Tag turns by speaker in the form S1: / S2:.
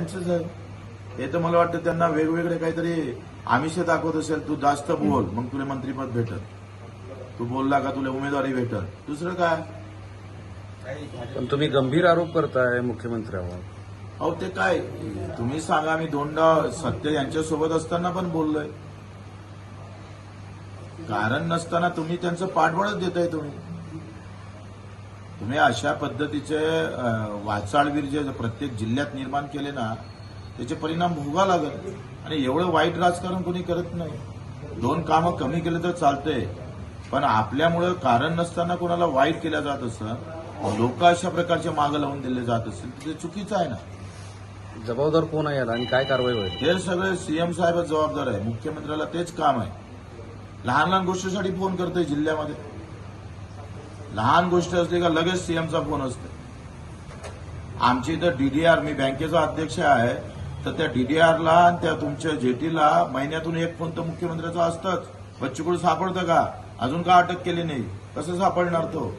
S1: हे तर मला वाटतं त्यांना वेगवेगळे काहीतरी आमिष दाखवत असेल तू जास्त बोल मग तुला मंत्रीपद भेटत तू बोलला का तुला उमेदवारी भेटत दुसरं काय?
S2: पण तुम्ही गंभीर आरोप करताय मुख्यमंत्र्यावर.
S1: अहो ते काय? तुम्ही सांगा मी दोनदा सत्य यांच्यासोबत असताना पण बोललोय. कारण नसताना तुम्ही त्यांचं पाठबळच देताय तुम्ही. तुम्ही अशा पद्धतीचे वाचाळवीर जे प्रत्येक जिल्ह्यात निर्माण केले ना त्याचे परिणाम भोगा लागत आणि एवढं वाईट राजकारण कोणी करत नाही. दोन कामं कमी केले तर चालतंय. पण आपल्यामुळं कारण नसताना कोणाला वाईट केलं जात असं लोक अशा प्रकारचे मागं लावून दिले जात असेल तर ते चुकीचं आहे ना.
S2: जबाबदार कोण आहे याला आणि काय कारवाई होईल?
S1: हे सगळे सीएम साहेबच जबाबदार आहे. मुख्यमंत्र्याला तेच काम आहे. लहान लहान गोष्टीसाठी फोन करतोय जिल्ह्यामध्ये. लहान गोष्ट असली का लगेच सीएमचा फोन असतो. आमची इथं डीडीआर मी बँकेचा अध्यक्ष आहे तर त्या डीडीआरला आणि त्या तुमच्या जेटीला महिन्यातून एक फोन तर मुख्यमंत्र्याचा असतंच. बच्चूकडे सापडतं का? अजून का अटक केली नाही? कसं सापडणार तो?